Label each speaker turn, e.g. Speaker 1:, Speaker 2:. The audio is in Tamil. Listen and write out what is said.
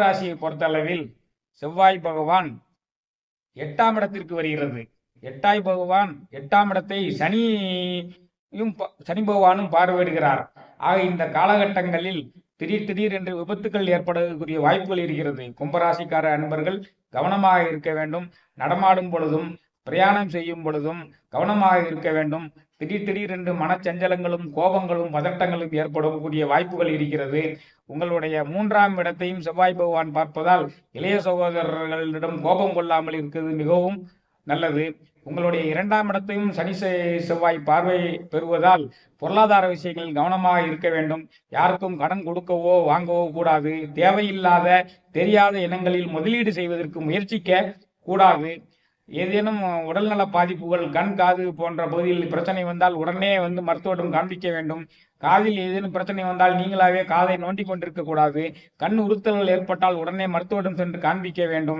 Speaker 1: ராசியை பொறுத்தளவில் செவ்வாய் பகவான் எட்டாம் இடத்திற்கு வருகிறது. எட்டாய் பகவான் எட்டாம் இடத்தை சனியும் ப- சனி பகவானும் பார்வையிடுகிறார். ஆக இந்த காலகட்டங்களில் திடீர் திடீர் என்று விபத்துக்கள் ஏற்படக்கூடிய வாய்ப்புகள் இருக்கிறது. கும்பராசிக்கார அன்பர்கள் கவனமாக இருக்க வேண்டும். நடமாடும் பொழுதும் பிரயாணம் செய்யும் பொழுதும் கவனமாக இருக்க வேண்டும். திடீர் திடீரென்று மனச்சஞ்சலங்களும் கோபங்களும் பதட்டங்களும் ஏற்படக்கூடிய வாய்ப்புகள் இருக்கிறது. உங்களுடைய மூன்றாம் இடத்தையும் செவ்வாய் பகவான் பார்ப்பதால் இளைய சகோதரர்களிடம் கோபம் கொள்ளாமல் இருக்கிறது மிகவும் நல்லது. உங்களுடைய இரண்டாம் இடத்தையும் சனி செவ்வாய் பார்வை பெறுவதால் பொருளாதார விஷயங்களில் கவனமாக இருக்க வேண்டும். யாருக்கும் கடன் கொடுக்கவோ வாங்கவோ கூடாது. தேவையில்லாத தெரியாத இனங்களில் முதலீடு செய்வதற்கு முயற்சிக்க கூடாது. ஏதேனும் உடல்நல பாதிப்புகள் கண் காது போன்ற பகுதியில் பிரச்சனை வந்தால் உடனே வந்து மருத்துவரிடம் காண்பிக்க வேண்டும். காதில் ஏதேனும் பிரச்சனை வந்தால் நீங்களாவே காதை நோண்டி கொண்டிருக்க கூடாது. கண் உறுத்தல்கள் ஏற்பட்டால் உடனே மருத்துவரிடம் சென்று காண்பிக்க வேண்டும்.